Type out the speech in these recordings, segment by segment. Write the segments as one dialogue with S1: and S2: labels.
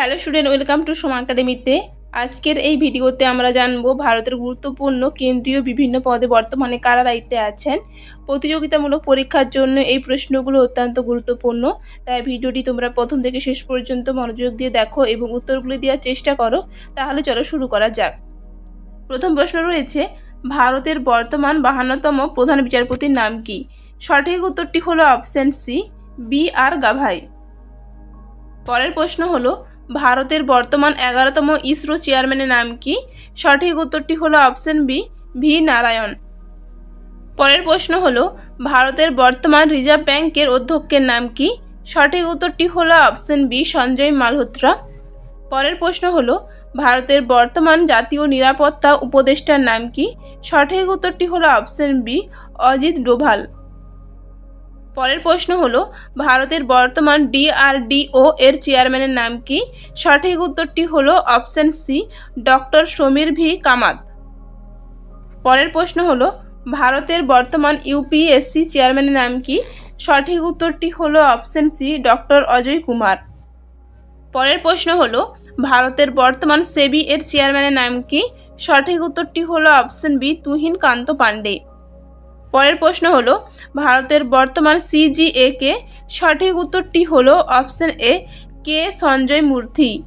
S1: Hello student welcome to Soma একাডেমিতে আজকের এই ভিডিওতে আমরা জানব ভারতের গুরুত্বপূর্ণ কেন্দ্রীয় বিভিন্ন পদে বর্তমানে কারা দায়িত্বে আছেন। প্রতিযোগিতামূলক পরীক্ষার জন্য এই প্রশ্নগুলো অত্যন্ত গুরুত্বপূর্ণ। তাই ভিডিওটি তোমরা প্রথম থেকে শেষ পর্যন্ত মনোযোগ দিয়ে দেখো এবং উত্তরগুলি দেওয়ার চেষ্টা করো। তাহলে চলো শুরু করা যাক। প্রথম প্রশ্ন রয়েছে, ভারতের বর্তমান বাহান্নতম প্রধান বিচারপতির নাম কি? সঠিক উত্তরটি হলো option C B R Gavai. পরের প্রশ্ন হলো ভারতের বর্তমান এগারোতম ইসরো চেয়ারম্যানের নাম কি? সঠিক উত্তরটি হলো অপশন বি, ভি নারায়ণ। পরের প্রশ্ন হলো, ভারতের বর্তমান রিজার্ভ ব্যাংকের অধ্যক্ষের নাম কি? সঠিক উত্তরটি হলো অপশন বি, সঞ্জয় মালহোত্রা। পরের প্রশ্ন হলো, ভারতের বর্তমান জাতীয় নিরাপত্তা উপদেষ্টার নাম কি? সঠিক উত্তরটি হলো অপশন বি, অজিত ডোভাল। পরের প্রশ্ন হলো, ভারতের বর্তমান ডিআরডিও এর চেয়ারম্যানের নাম কি? সঠিক উত্তরটি হলো option C, doctor Samir V. Kamat. পরের প্রশ্ন হলো, ভারতের বর্তমান ইউপিএসসি চেয়ারম্যানের নাম কি? সঠিক উত্তরটি হলো option C, doctor Ajay Kumar. পরের প্রশ্ন হলো, ভারতের বর্তমান সেবি এর চেয়ারম্যানের নাম কি? সঠিক উত্তরটি হলো অপশন বি, তুহিন কান্ত পাণ্ডে। পরের প্রশ্ন হলো, ভারতের বর্তমান সিজিএ কে সঠিক উত্তরটি হলো অপশন এ, কে সঞ্জয় মূর্তি?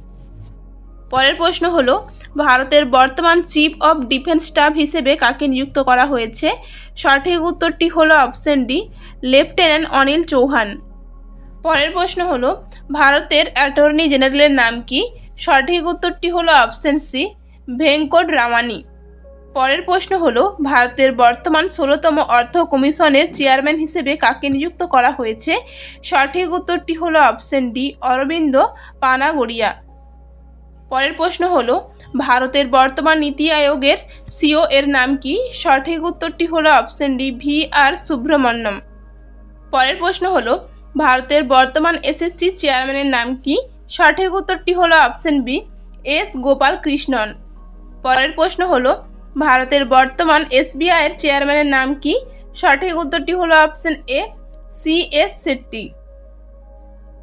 S1: পরের প্রশ্ন হলো, ভারতের বর্তমান চিফ অফ ডিফেন্স স্টাফ হিসেবে কাকে নিযুক্ত করা হয়েছে? সঠিক উত্তরটি হলো option D, lieutenant Anil Chauhan. পরের প্রশ্ন হলো, ভারতের অ্যাটর্নি জেনারেলের নাম কি? সঠিক উত্তরটি হলো অপশন সি, ভেঙ্কট রামানি। পরের প্রশ্ন হল, ভারতের বর্তমান ষোলোতম অর্থ কমিশনের চেয়ারম্যান হিসেবে কাকে নিযুক্ত করা হয়েছে? সঠিক উত্তরটি হলো অপশন ডি, অরবিন্দ পানাগড়িয়া। পরের প্রশ্ন হলো, ভারতের বর্তমান নীতি আয়োগের সিও এর নাম কি? সঠিক উত্তরটি হলো option D, V R Subrahmanyam. পরের প্রশ্ন হলো, ভারতের বর্তমান এসএসসি চেয়ারম্যানের নাম কি? সঠিক উত্তরটি হলো option B, S Gopal Krishnan পরের প্রশ্ন হলো ভারতের বর্তমান এসবিআই এর চেয়ারম্যানের নাম কি? সঠিক উত্তরটি হলো option A, C S Shetty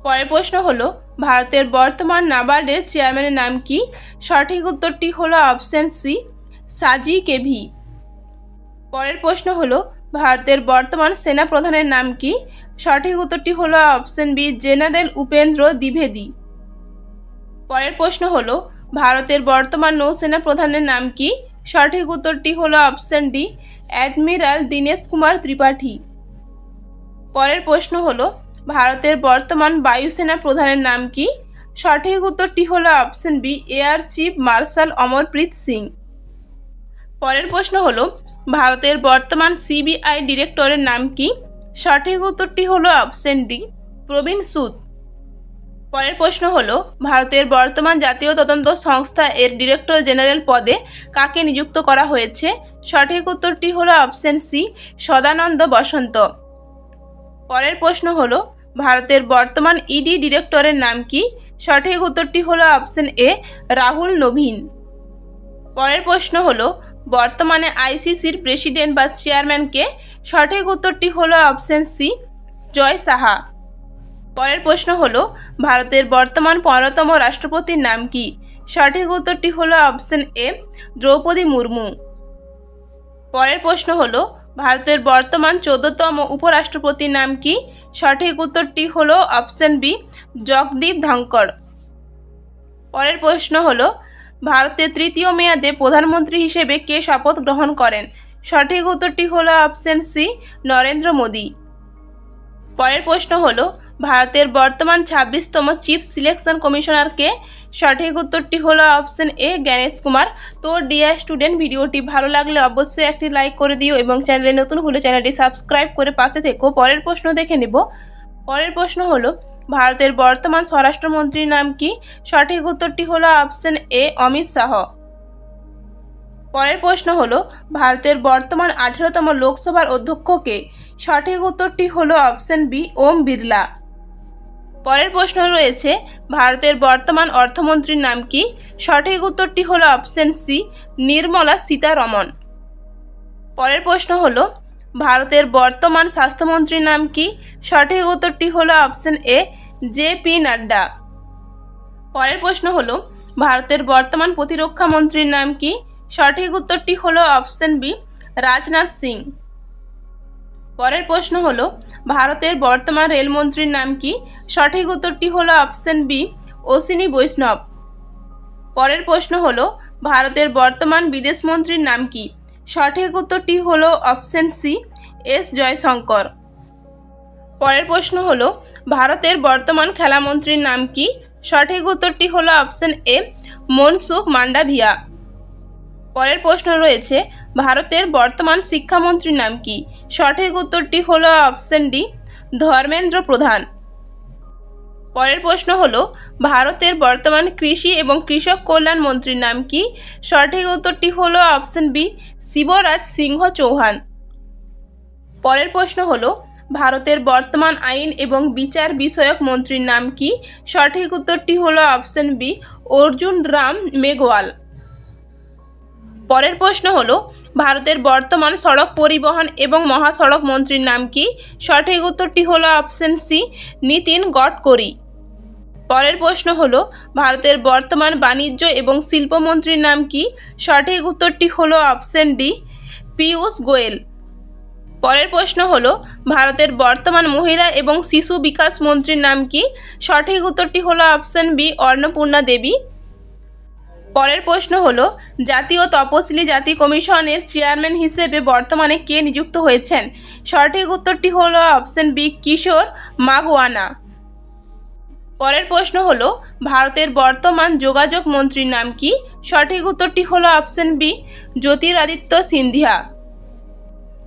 S1: পরের প্রশ্ন হলো, ভারতের বর্তমান নাবার্ডের চেয়ারম্যানের নাম কি? সঠিক উত্তরটি হলো অপশন সি, সাজি কেভি। পরের প্রশ্ন হলো, ভারতের বর্তমান সেনা প্রধানের নাম কি? সঠিক উত্তরটি হলো অপশন বি, জেনারেল উপেন্দ্র দ্বিবেদী। পরের প্রশ্ন হলো, ভারতের বর্তমান নৌসেনা প্রধানের নাম কি? সঠিক উত্তরটি হলো option D, admiral Dinesh Kumar Tripathi. পরের প্রশ্ন হলো, ভারতের বর্তমান বায়ুসেনা প্রধানের নাম কি? সঠিক উত্তরটি হলো option B, air chief marshal Amarpreet Singh. পরের প্রশ্ন হল, ভারতের বর্তমান সিবিআই ডিরেক্টরের নাম কি? সঠিক উত্তরটি হলো অপশন ডি, প্রবীণ সুদ। পরের প্রশ্ন হলো, ভারতের বর্তমান জাতীয় তদন্ত সংস্থা এর ডিরেক্টর জেনারেল পদে কাকে নিযুক্ত করা হয়েছে? সঠিক উত্তরটি হলো অপশন সি, সদানন্দ বসন্ত। পরের প্রশ্ন হলো, ভারতের বর্তমান ইডি ডিরেক্টরের নাম কি? সঠিক উত্তরটি হলো অপশন এ, রাহুল নবীন। পরের প্রশ্ন হলো, বর্তমানে আইসিসির প্রেসিডেন্ট বা চেয়ারম্যানকে সঠিক উত্তরটি হলো অপশন সি, জয় সাহা। পরের প্রশ্ন হলো, ভারতের বর্তমান পনেরোতম রাষ্ট্রপতির নাম কি? সঠিক উত্তরটি হলো অপশন এ, দ্রৌপদী মুর্মু। পরের প্রশ্ন হলো, ভারতের বর্তমান চোদ্দতম উপরাষ্ট্রপতির নাম কি? সঠিক উত্তরটি হলো অপশন বি, জগদীপ ধঙ্কর পরের প্রশ্ন হলো, ভারতের তৃতীয় মেয়াদে প্রধানমন্ত্রী হিসেবে কে শপথ গ্রহণ করেন? সঠিক উত্তরটি হলো অপশন সি, নরেন্দ্র মোদী। পরের প্রশ্ন হলো ভারতের বর্তমান ছাব্বিশতম চিফ সিলেকশন কমিশনারকে সঠিক উত্তরটি হলো অপশন এ, জ্ঞানেশ কুমার। তো ডিয়ার স্টুডেন্ট ভিডিওটি ভালো লাগলে অবশ্যই একটি লাইক করে দিও এবং চ্যানেলে নতুন হলে চ্যানেলটি সাবস্ক্রাইব করে পাশে থেকো। পরের প্রশ্ন দেখে নেব। পরের প্রশ্ন হলো, ভারতের বর্তমান স্বরাষ্ট্রমন্ত্রীর নাম কি? সঠিক উত্তরটি হলো অপশন এ, অমিত শাহ। পরের প্রশ্ন হলো, ভারতের বর্তমান আঠেরোতম লোকসভার অধ্যক্ষকে সঠিক উত্তরটি হলো অপশন বি, ওম বিড়লা। পরের প্রশ্ন রয়েছে, ভারতের বর্তমান অর্থমন্ত্রীর নাম কি? সঠিক উত্তরটি হলো অপশন সি, নির্মলা সীতারমন। পরের প্রশ্ন হলো, ভারতের বর্তমান স্বাস্থ্যমন্ত্রীর নাম কি? সঠিক উত্তরটি হলো option A, J P Nadda. পরের প্রশ্ন হলো, ভারতের বর্তমান প্রতিরক্ষা মন্ত্রীর নাম কি? সঠিক উত্তরটি হলো অপশন বি, রাজনাথ সিং। পরের প্রশ্ন হলো, ভারতের বর্তমান রেলমন্ত্রীর নাম কি? সঠিক উত্তরটি হলো অপশন বি, অশ্বিনী বৈষ্ণব। পরের প্রশ্ন হলো, ভারতের বর্তমান বিদেশ মন্ত্রীর নাম কি? সঠিক উত্তরটি হলো অপশন সি, এস জয়শঙ্কর। পরের প্রশ্ন হলো, ভারতের বর্তমান খেলামন্ত্রীর নাম কি? সঠিক উত্তরটি হলো অপশন এ, মনসুখ মান্ডাভিয়া। পরের প্রশ্ন রয়েছে ভারতের বর্তমান শিক্ষামন্ত্রীর নাম কি? সঠিক উত্তরটি হলো অপশন ডি, ধর্মেন্দ্র প্রধান। পরের প্রশ্ন হল, ভারতের বর্তমান কৃষি এবং কৃষক কল্যাণ মন্ত্রীর নাম কি? সঠিক উত্তরটি হল অপশন বি, শিবরাজ সিংহ চৌহান। পরের প্রশ্ন হল, ভারতের বর্তমান আইন এবং বিচার বিষয়ক মন্ত্রীর নাম কি? সঠিক উত্তরটি হল অপশন বি, অর্জুন রাম মেঘওয়াল। পরের প্রশ্ন হলো ভারতের বর্তমান সড়ক পরিবহন এবং মহাসড়ক মন্ত্রীর নাম কি? সঠিক উত্তরটি হলো অপশন সি, নীতিন গডকরি। পরের প্রশ্ন হল, ভারতের বর্তমান বাণিজ্য এবং শিল্পমন্ত্রীর নাম কি? সঠিক উত্তরটি হলো অপশন ডি, পীয়ূষ গোয়েল। পরের প্রশ্ন হল, ভারতের বর্তমান মহিলা এবং শিশু বিকাশ মন্ত্রীর নাম কি? সঠিক উত্তরটি হলো অপশন বি, অন্নপূর্ণা দেবী। পরের প্রশ্ন হলো, জাতীয় তপশিলি জাতি কমিশনের চেয়ারম্যান হিসেবে বর্তমানে কে নিযুক্ত হয়েছেন? সঠিক উত্তরটি হলো অপশন বি, কিশোর মাগওয়ানা। পরের প্রশ্ন হলো, ভারতের বর্তমান যোগাযোগ মন্ত্রীর নাম কি? সঠিক উত্তরটি হলো অপশন বি, জ্যোতিরাদিত্য সিন্ধিয়া।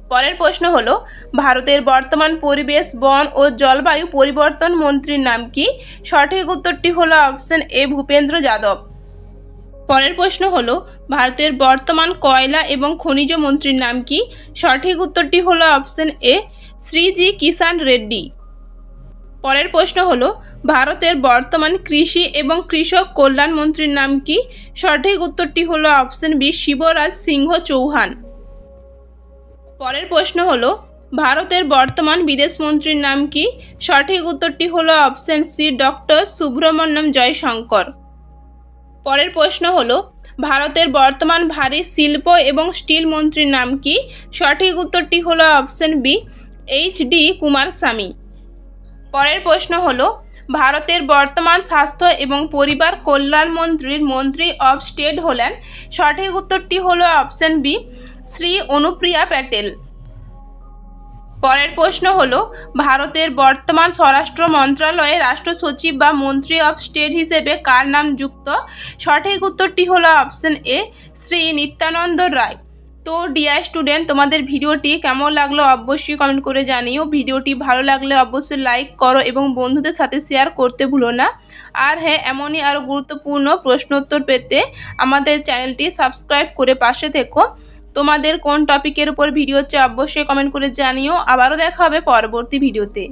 S1: পরের প্রশ্ন হলো, ভারতের বর্তমান পরিবেশ, বন ও জলবায়ু পরিবর্তন মন্ত্রীর নাম কি? সঠিক উত্তরটি হলো অপশন এ, ভূপেন্দ্র যাদব। পরের প্রশ্ন হল, ভারতের বর্তমান কয়লা এবং খনিজ মন্ত্রীর নাম কি? সঠিক উত্তরটি হলো অপশন এ, শ্রীজি কিষান রেড্ডি। পরের প্রশ্ন হলো, ভারতের বর্তমান কৃষি এবং কৃষক কল্যাণ মন্ত্রীর নাম কি? সঠিক উত্তরটি হলো অপশন বি, শিবরাজ সিংহ চৌহান। পরের প্রশ্ন হলো, ভারতের বর্তমান বিদেশ মন্ত্রীর নাম কি? সঠিক উত্তরটি হলো option C, doctor Subrahmanyam Jaishankar. পরের প্রশ্ন হলো, ভারতের বর্তমান ভারী শিল্প এবং স্টিল মন্ত্রীর নাম কি? সঠিক উত্তরটি হলো option B, H D Kumaraswamy. পরের প্রশ্ন হলো, ভারতের বর্তমান স্বাস্থ্য এবং পরিবার কল্যাণ মন্ত্রীর মন্ত্রী অফ স্টেট হলেন। সঠিক উত্তরটি হলো অপশন বি, শ্রী অনুপ্রিয়া প্যাটেল। পরের প্রশ্ন হলো, ভারতের বর্তমান স্বরাষ্ট্র মন্ত্রণালয়ে রাষ্ট্র সচিব বা মন্ত্রী অফ স্টেট হিসেবে কার নাম যুক্ত? সঠিক উত্তরটি হলো অপশন এ, শ্রী নিত্যানন্দ রায়। তো ডিয়ার স্টুডেন্ট তোমাদের ভিডিওটি কেমন লাগল অবশ্যই কমেন্ট করে জানিও। ভিডিওটি ভালো লাগলে অবশ্যই লাইক করো এবং বন্ধুদের সাথে শেয়ার করতে ভুলো না। আর হ্যাঁ এমনই আরও গুরুত্বপূর্ণ প্রশ্নোত্তর পেতে আমাদের চ্যানেলটি সাবস্ক্রাইব করে পাশে থেকো। তোমাদের কোন টপিকের উপর ভিডিও হচ্ছে অবশ্যই কমেন্ট করে জানিও। আবারও দেখা হবে পরবর্তী ভিডিওতে